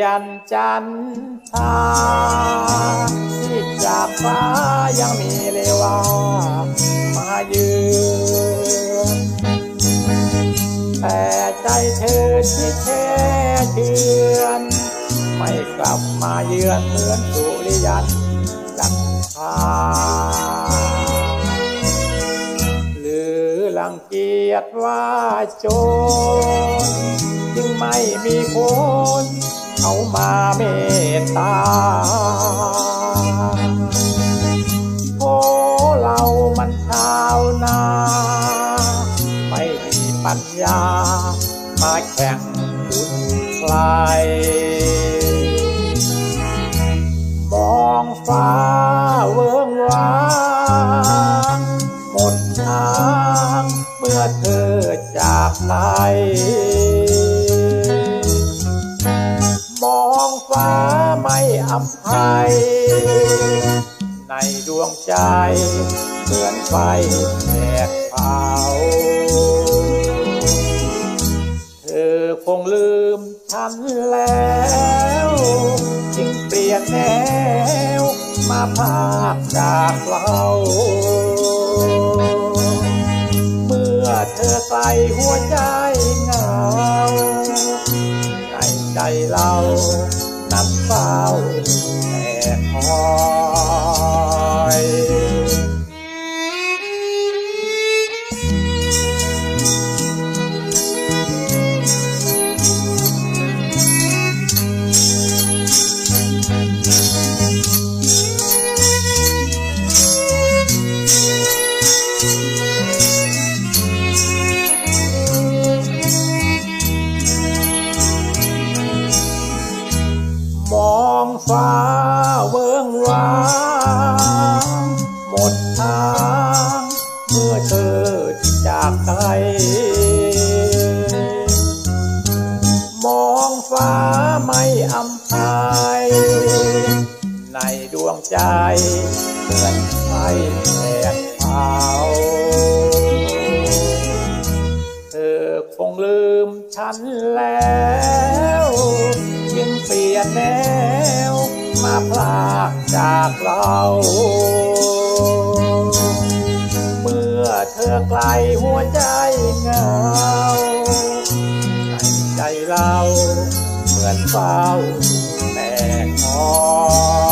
ยันจันทาที่จากฟ้ายังมีเลวามายืนแต่ใจเธอที่แช่เชือนไม่กลับมาเยือนเหมือนสุริยันจันทาหรือลังเกียจว่าโจรจึงไม่มีคน เขามาเมตตาโอ้เรามันชาวนา ไม่มีปัญญา มาแข่งบุญใครมองฟ้าเวิงว้างหมดทาง เมื่อเธอจากไป ฟ้าไม่อภัย ในดวงใจเหมือนไฟแผดเผาเธอคงลืมฉันแล้วจึงเปลี่ยนแนวมาพากจากเราเมื่อเธอไกลหัวใจเหงาในใจเรา เฝ้าแต่พอ ฟ้าเวิงว้างหมดทางเมื่อเธอจากไปมองฟ้าไม่อำพายในดวงใจเหมือนไฟแผดเผาเธอคงลืมฉันแล้วจึงเปลี่ยนแนวาพลาจากเรา เมื่อเธอไกลหัวใจเหงาใจเราเหมือนเฝ้าแต่คอ